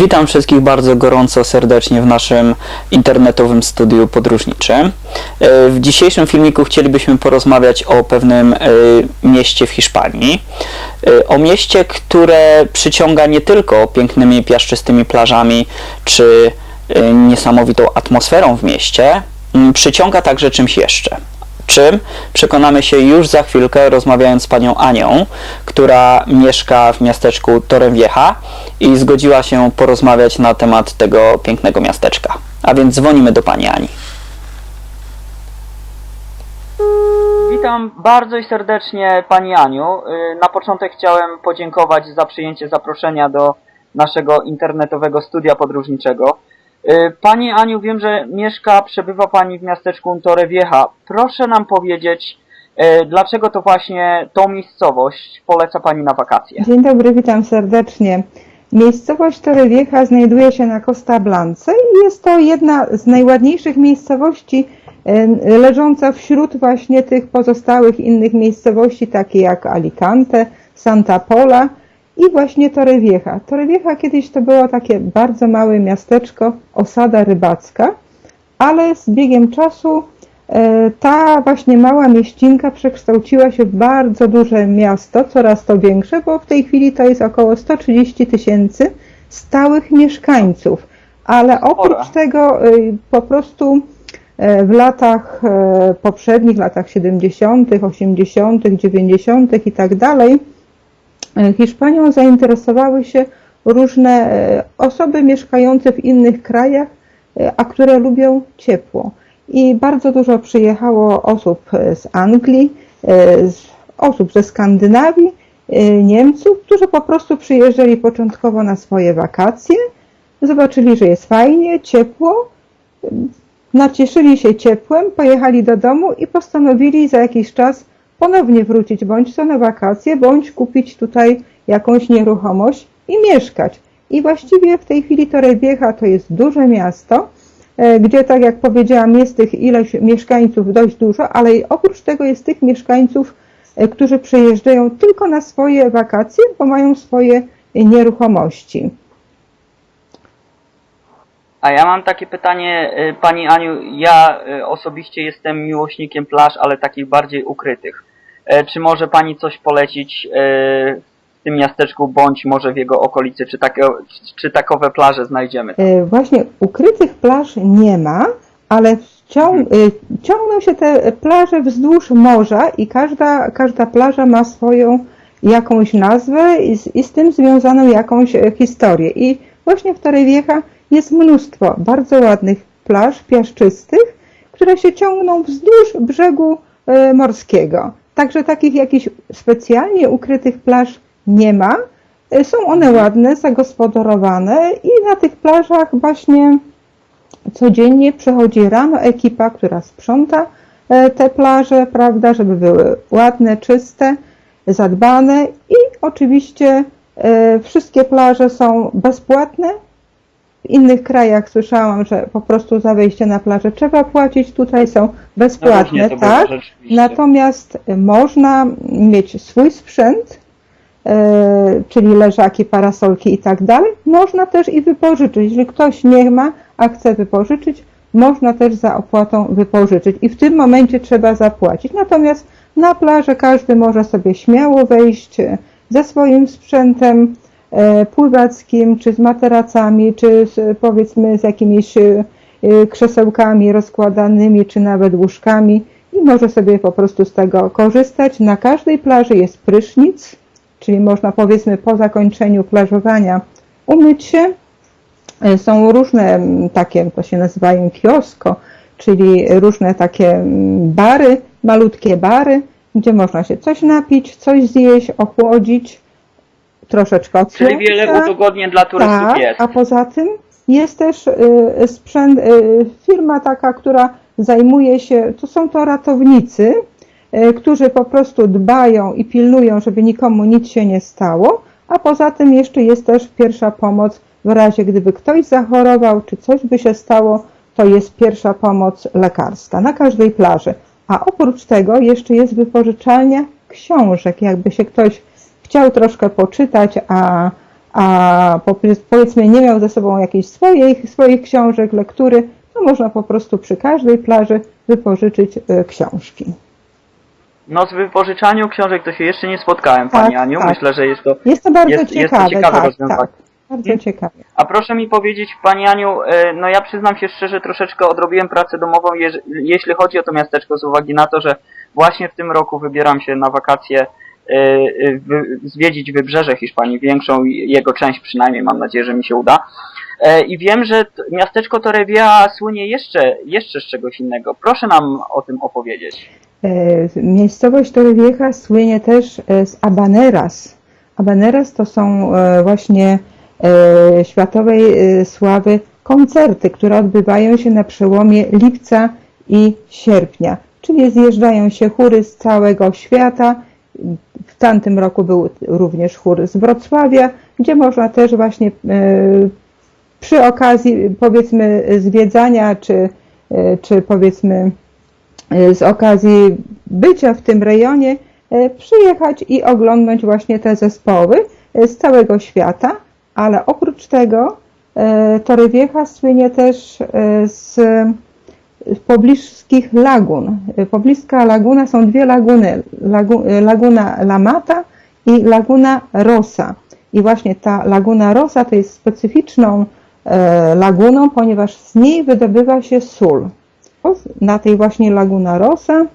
Witam wszystkich bardzo gorąco, serdecznie w naszym internetowym studiu podróżniczym. E, W dzisiejszym filmiku chcielibyśmy porozmawiać o pewnym e, mieście w Hiszpanii. E, O mieście, które przyciąga nie tylko pięknymi piaszczystymi plażami czy niesamowitą atmosferą w mieście, przyciąga także czymś jeszcze. Czym? Przekonamy się już za chwilkę, rozmawiając z panią Anią, która mieszka w miasteczku Torrevieja i zgodziła się porozmawiać na temat tego pięknego miasteczka. A więc dzwonimy do pani Ani. Witam bardzo i serdecznie Pani Aniu. Y, Na początek chciałem podziękować za przyjęcie zaproszenia do naszego internetowego studia podróżniczego. Y, Pani Aniu, wiem, że mieszka, przebywa Pani w miasteczku Torrevieja. Proszę nam powiedzieć, y, dlaczego to właśnie tą miejscowość poleca Pani na wakacje? Dzień dobry, witam serdecznie. Miejscowość Torrevieja znajduje się na Costa Blanca i jest to jedna z najładniejszych miejscowości e, leżąca wśród właśnie tych pozostałych innych miejscowości, takie jak Alicante, Santa Pola i właśnie Torrevieja. Torrevieja kiedyś to było takie bardzo małe miasteczko, osada rybacka, ale z biegiem czasu e, ta właśnie mała mieścinka przekształciła się w bardzo duże miasto, coraz to większe, bo w tej chwili to jest około 130 tysięcy stałych mieszkańców. Ale oprócz tego y, po prostu e, w latach e, poprzednich, latach 70., 80., 90. i tak dalej, e, Hiszpanią zainteresowały się różne e, osoby mieszkające w innych krajach, e, a które lubią ciepło. I bardzo dużo przyjechało osób z Anglii, e, z osób ze Skandynawii, Niemców, którzy po prostu przyjeżdżali początkowo na swoje wakacje, zobaczyli, że jest fajnie, ciepło, nacieszyli się ciepłem, pojechali do domu i postanowili za jakiś czas ponownie wrócić bądź to na wakacje, bądź kupić tutaj jakąś nieruchomość i mieszkać. I właściwie w tej chwili Torrevieja to jest duże miasto, e, gdzie tak jak powiedziałam jest tych ileś mieszkańców dość dużo, ale oprócz tego jest tych mieszkańców, e, którzy przyjeżdżają tylko na swoje wakacje, bo mają swoje nieruchomości. A ja mam takie pytanie, y, Pani Aniu. Ja osobiście jestem miłośnikiem plaż, ale takich bardziej ukrytych. E, Czy może Pani coś polecić e, w tym miasteczku, bądź może w jego okolicy? Czy, takie, czy takowe plaże znajdziemy? tam? E, Właśnie ukrytych plaż nie ma, ale cią, e, ciągną się te plaże wzdłuż morza i każda, każda plaża ma swoją jakąś nazwę i z, i z tym związaną jakąś historię. I właśnie w Torrevieja jest mnóstwo bardzo ładnych plaż piaszczystych, które się ciągną wzdłuż brzegu morskiego. Także takich jakichś specjalnie ukrytych plaż nie ma. E, Są one ładne, zagospodarowane i na tych plażach właśnie codziennie przychodzi rano ekipa, która sprząta e, te plaże, prawda, żeby były ładne, czyste, zadbane i oczywiście e, wszystkie plaże są bezpłatne. W innych krajach słyszałam, że po prostu za wejście na plażę trzeba płacić, tutaj są bezpłatne, No tak? Natomiast można mieć swój sprzęt, e, czyli leżaki, parasolki i tak dalej. Można też i wypożyczyć. Jeżeli ktoś nie ma, a chce wypożyczyć, można też za opłatą wypożyczyć i w tym momencie trzeba zapłacić. Natomiast na plażę każdy może sobie śmiało wejść e, ze swoim sprzętem pływackim, czy z materacami, czy z, powiedzmy z jakimiś e, e, krzesełkami rozkładanymi, czy nawet łóżkami i może sobie po prostu z tego korzystać. Na każdej plaży jest prysznic, czyli można powiedzmy po zakończeniu plażowania umyć się. E, Są różne takie, to się nazywają kiosko, czyli różne takie bary, malutkie bary, gdzie można się coś napić, coś zjeść, ochłodzić, troszeczkę od Czyli wiele udogodnień dla turystów Tak, jest. a poza tym jest też y, sprzęt, y, firma taka, która zajmuje się, to są to ratownicy, y, którzy po prostu dbają i pilnują, żeby nikomu nic się nie stało, a poza tym jeszcze jest też pierwsza pomoc w razie, gdyby ktoś zachorował, czy coś by się stało, to jest pierwsza pomoc lekarska na każdej plaży. A oprócz tego jeszcze jest wypożyczalnia książek, jakby się ktoś chciał troszkę poczytać, a a po- powiedzmy nie miał ze sobą jakichś swoich, swoich książek, lektury, to można po prostu przy każdej plaży wypożyczyć e, książki. No z wypożyczaniu książek to się jeszcze nie spotkałem, Tak, Pani Aniu. tak. Myślę, że jest to... Jest to bardzo Jest- jest to ciekawe, ciekawe tak, rozwiązanie. tak, bardzo Hmm? ciekawe. A proszę mi powiedzieć, Pani Aniu, e, no ja przyznam się szczerze, troszeczkę odrobiłem pracę domową, jeśli chodzi o to miasteczko, z uwagi na to, że właśnie w tym roku wybieram się na wakacje zwiedzić wybrzeże Hiszpanii, większą jego część przynajmniej, mam nadzieję, że mi się uda. E, I wiem, że miasteczko Torrevieja słynie jeszcze, jeszcze z czegoś innego. Proszę nam o tym opowiedzieć. E, Miejscowość Torrevieja słynie też e, z Habaneras. Habaneras to są właśnie światowej sławy koncerty, które odbywają się na przełomie lipca i sierpnia. Czyli zjeżdżają się chóry z całego świata. W tamtym roku był również chór z Wrocławia, gdzie można też właśnie e, przy okazji powiedzmy zwiedzania, czy, e, czy powiedzmy e, z okazji bycia w tym rejonie przyjechać i oglądać właśnie te zespoły z całego świata, ale oprócz tego Torrevieja słynie też z pobliskich lagun. Pobliska laguna są dwie laguny, lagu, laguna La Mata i laguna Rosa. I właśnie ta laguna Rosa to jest specyficzną e, laguną, ponieważ z niej wydobywa się sól. Na tej właśnie laguna Rosa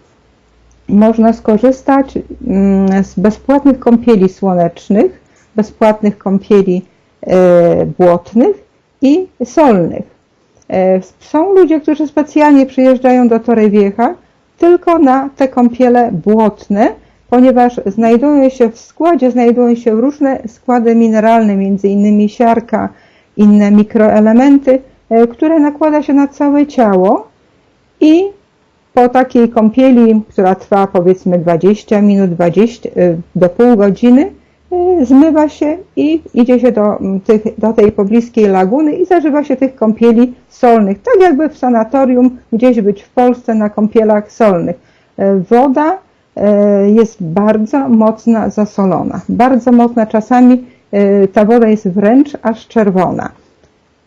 można skorzystać mm, z bezpłatnych kąpieli słonecznych, bezpłatnych kąpieli e, błotnych i solnych. E, Są ludzie, którzy specjalnie przyjeżdżają do Torrevieja tylko na te kąpiele błotne, ponieważ znajdują się w składzie, znajdują się różne składy mineralne, innymi siarka, inne mikroelementy, e, które nakłada się na całe ciało i po takiej kąpieli, która trwa powiedzmy 20 minut, 20 y, do pół godziny, zmywa się i idzie się do, tych, do tej pobliskiej laguny i zażywa się tych kąpieli solnych, tak jakby w sanatorium gdzieś być w Polsce na kąpielach solnych. Y, Woda y, jest bardzo mocno zasolona, bardzo mocna, czasami y, ta woda jest wręcz aż czerwona.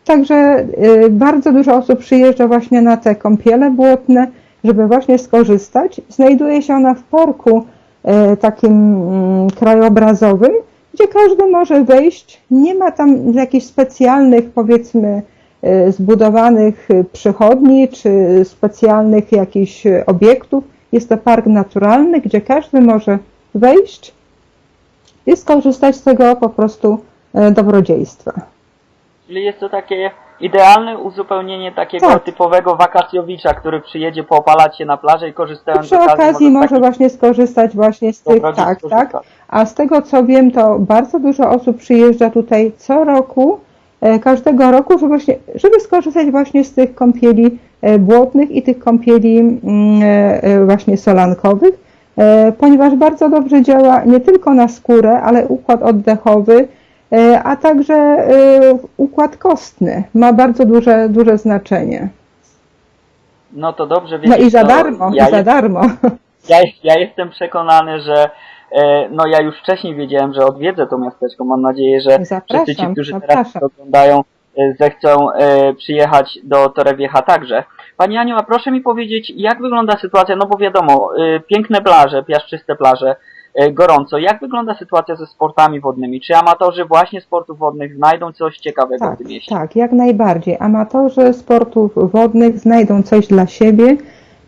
Także y, bardzo dużo osób przyjeżdża właśnie na te kąpiele błotne, żeby właśnie skorzystać. Znajduje się ona w parku y, takim mm, krajobrazowym, gdzie każdy może wejść. Nie ma tam jakichś specjalnych, powiedzmy, y, zbudowanych y, przychodni czy specjalnych jakichś obiektów. Jest to park naturalny, gdzie każdy może wejść i skorzystać z tego po prostu dobrodziejstwa. Czyli jest to takie idealne uzupełnienie takiego Tak. typowego wakacjowicza, który przyjedzie poopalać się na plaży i korzystając Przy z okazji okazji może takich właśnie skorzystać właśnie z tych, tak, skorzystać. tak. A z tego co wiem, to bardzo dużo osób przyjeżdża tutaj co roku, e, każdego roku, żeby, właśnie, żeby skorzystać właśnie z tych kąpieli e, błotnych i tych kąpieli mm, e, właśnie solankowych, ponieważ bardzo dobrze działa nie tylko na skórę, ale układ oddechowy, a także e, układ kostny ma bardzo duże, duże znaczenie. No to dobrze, No wiecie i za darmo, ja i za darmo. Ja, ja jestem przekonany, że e, no ja już wcześniej wiedziałem, że odwiedzę to miasteczko. Mam nadzieję, że wszyscy ci, którzy teraz zapraszam. to oglądają, e, zechcą e, przyjechać do Torrevieja także. Pani Aniu, a proszę mi powiedzieć, jak wygląda sytuacja, no bo wiadomo, e, piękne plaże, piaszczyste plaże, e, gorąco. Jak wygląda sytuacja ze sportami wodnymi? Czy amatorzy właśnie sportów wodnych znajdą coś ciekawego Tak, w tym mieście? tak, jak najbardziej. Amatorzy sportów wodnych znajdą coś dla siebie,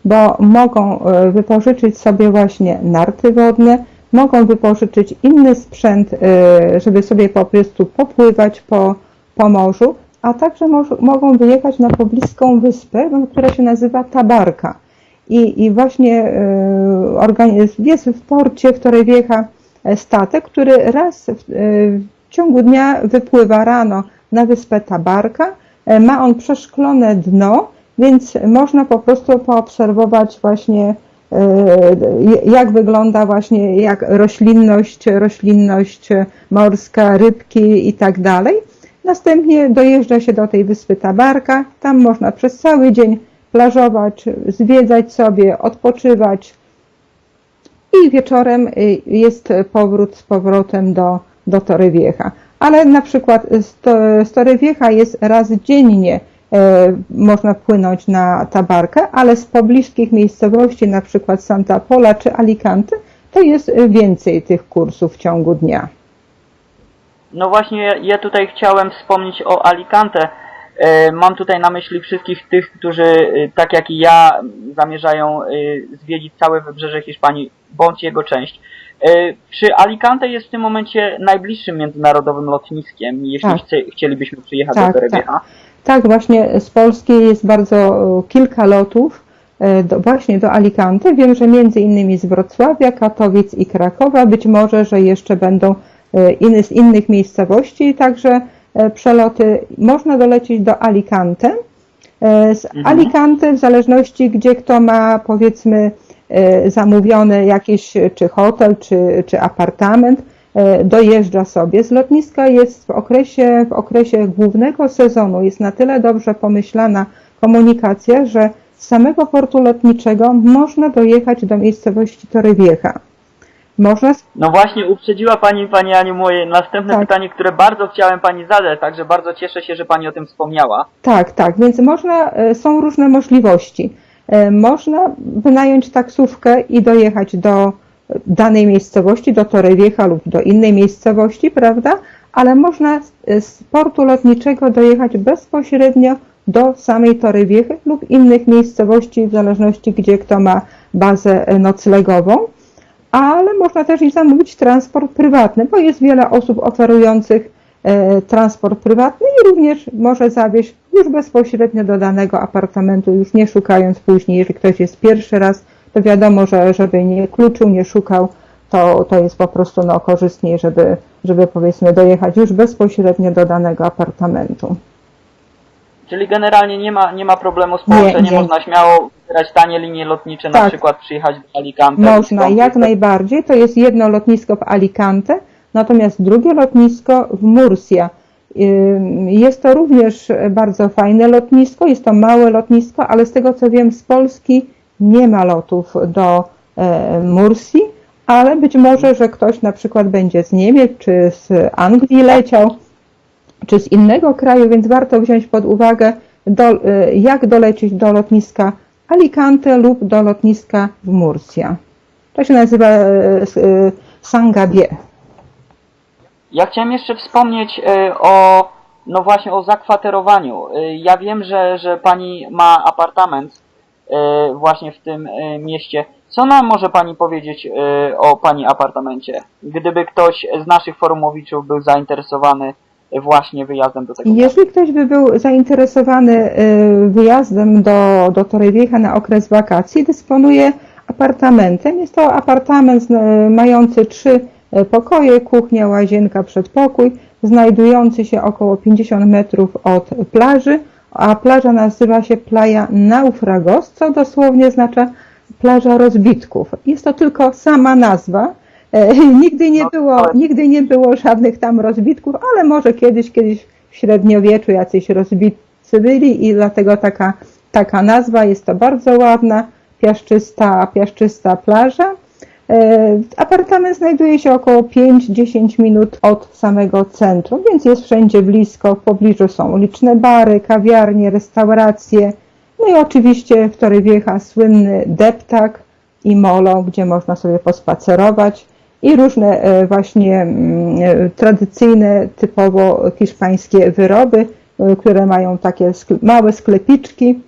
bo mogą e, wypożyczyć sobie właśnie narty wodne, mogą wypożyczyć inny sprzęt, e, żeby sobie po prostu popływać po, po morzu, a także mogą wyjechać na pobliską wyspę, no, która się nazywa Tabarka. I, i właśnie e, jest w porcie, w której wjecha e, statek, który raz w, e, w ciągu dnia wypływa rano na wyspę Tabarka. Ma on przeszklone dno, więc można po prostu poobserwować właśnie jak wygląda właśnie jak roślinność, roślinność morska, rybki i tak dalej. Następnie dojeżdża się do tej wyspy Tabarka, tam można przez cały dzień plażować, zwiedzać sobie, odpoczywać i wieczorem y, jest powrót z powrotem do, do Torrevieja. ale na przykład z To- z Torrevieja jest raz dziennie e, można płynąć na tabarkę, ale z pobliskich miejscowości, na przykład Santa Pola czy Alicante, to jest więcej tych kursów w ciągu dnia. No właśnie, ja tutaj chciałem wspomnieć o Alicante. E, Mam tutaj na myśli wszystkich tych, którzy, e, tak jak i ja, zamierzają e, zwiedzić całe wybrzeże Hiszpanii, bądź jego część. Czy Alicante jest w tym momencie najbliższym międzynarodowym lotniskiem, jeśli Tak. chce, chcielibyśmy przyjechać Tak, do Torrevieja? Tak, właśnie z Polski jest bardzo kilka lotów do, właśnie do Alicante. Wiem, że między innymi z Wrocławia, Katowic i Krakowa, być może, że jeszcze będą inny, z innych miejscowości, także przeloty. Można dolecieć do Alicante. E, Z Mhm. Alicante, w zależności gdzie kto ma powiedzmy e, zamówiony jakiś e, czy hotel, czy, czy apartament, e, dojeżdża sobie. Z lotniska jest w okresie, w okresie głównego sezonu jest na tyle dobrze pomyślana komunikacja, że z samego portu lotniczego można dojechać do miejscowości Torrevieja. Można No właśnie, uprzedziła Pani, Pani Aniu, moje następne Tak. pytanie, które bardzo chciałem Pani zadać, także bardzo cieszę się, że Pani o tym wspomniała. Tak, tak, więc można, e, są różne możliwości. E, Można wynająć taksówkę i dojechać do danej miejscowości, do Torrevieja lub do innej miejscowości, prawda? Ale można z- z portu lotniczego dojechać bezpośrednio do samej Torrevieja lub innych miejscowości, w zależności gdzie kto ma bazę e, noclegową. Ale można też i zamówić transport prywatny, bo jest wiele osób oferujących e, transport prywatny i również może zawieźć już bezpośrednio do danego apartamentu, już nie szukając później. Jeżeli ktoś jest pierwszy raz, to wiadomo, że żeby nie kluczył, nie szukał, to, to jest po prostu no, korzystniej, żeby, żeby powiedzmy dojechać już bezpośrednio do danego apartamentu. Czyli generalnie nie ma, nie ma problemu z Nie, połączeniem, nie. można śmiało wybierać tanie linie lotnicze, na Tak. przykład przyjechać do Alicante. Można, i jak najbardziej. To jest jedno lotnisko w Alicante, natomiast drugie lotnisko w Murcia. Ym, Jest to również bardzo fajne lotnisko, jest to małe lotnisko, ale z tego co wiem z Polski nie ma lotów do e, Mursji, ale być może, że ktoś na przykład będzie z Niemiec czy z Anglii leciał, czy z innego kraju, więc warto wziąć pod uwagę, do, e, jak dolecieć do lotniska Alicante lub do lotniska w Murcia. To się nazywa e, e, Sangabie. Ja chciałem jeszcze wspomnieć e, o, no właśnie o zakwaterowaniu. Ja wiem, że, że Pani ma apartament właśnie w tym mieście. Co nam może Pani powiedzieć o Pani apartamencie? Gdyby ktoś z naszych forumowiczów był zainteresowany właśnie wyjazdem do tego. Jeżeli ktoś by był zainteresowany e, wyjazdem do, do Torrevieja na okres wakacji, dysponuje apartamentem. Jest to apartament e, mający trzy e, pokoje, kuchnia, łazienka, przedpokój, znajdujący się około 50 metrów od plaży, a plaża nazywa się Playa Naufragos, co dosłownie oznacza plaża rozbitków. Jest to tylko sama nazwa. E, Nigdy nie No, było, nigdy nie było żadnych tam rozbitków, ale może kiedyś, kiedyś w średniowieczu jacyś rozbitcy byli i dlatego taka, taka nazwa. Jest to bardzo ładna, piaszczysta, piaszczysta plaża. E, Apartament znajduje się około 5-10 minut od samego centrum, więc jest wszędzie blisko. W pobliżu są liczne bary, kawiarnie, restauracje. No i oczywiście w Torrevieja słynny deptak i molo, gdzie można sobie pospacerować i różne e, właśnie mm, e, tradycyjne, typowo hiszpańskie wyroby, e, które mają takie małe sklepiczki,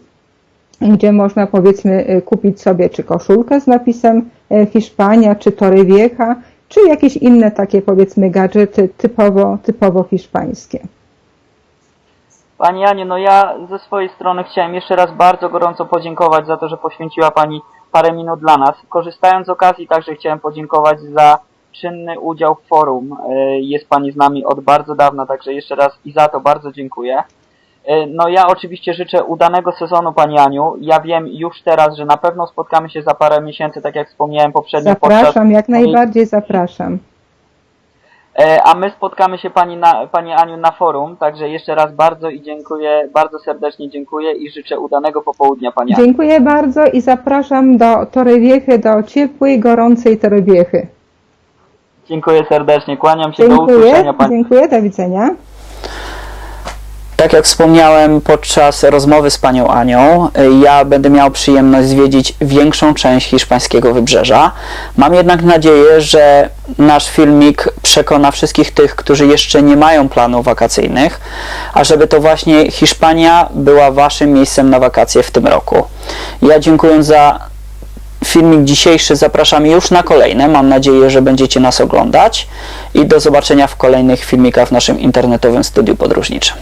gdzie można powiedzmy kupić sobie czy koszulkę z napisem Hiszpania, czy Torrevieja, czy jakieś inne takie powiedzmy gadżety typowo, typowo hiszpańskie. Pani Aniu, no ja ze swojej strony chciałem jeszcze raz bardzo gorąco podziękować za to, że poświęciła Pani parę minut dla nas. Korzystając z okazji także chciałem podziękować za czynny udział w forum. E, Jest Pani z nami od bardzo dawna, także jeszcze raz i za to bardzo dziękuję. E, No ja oczywiście życzę udanego sezonu Pani Aniu. Ja wiem już teraz, że na pewno spotkamy się za parę miesięcy, tak jak wspomniałem poprzednio podczas Zapraszam, jak mojej najbardziej zapraszam. E, A my spotkamy się Pani, na, Pani Aniu na forum, także jeszcze raz bardzo i dziękuję, bardzo serdecznie dziękuję i życzę udanego popołudnia Pani Aniu. Dziękuję bardzo i zapraszam do Torrevieja, do ciepłej, gorącej Torreviechy. Dziękuję serdecznie, kłaniam się do Dziękuję, usłyszenia Pani. dziękuję, do widzenia. Tak jak wspomniałem podczas rozmowy z panią Anią, ja będę miał przyjemność zwiedzić większą część hiszpańskiego wybrzeża. Mam jednak nadzieję, że nasz filmik przekona wszystkich tych, którzy jeszcze nie mają planów wakacyjnych, a żeby to właśnie Hiszpania była waszym miejscem na wakacje w tym roku. Ja dziękując za filmik dzisiejszy zapraszam już na kolejne. Mam nadzieję, że będziecie nas oglądać i do zobaczenia w kolejnych filmikach w naszym internetowym studiu podróżniczym.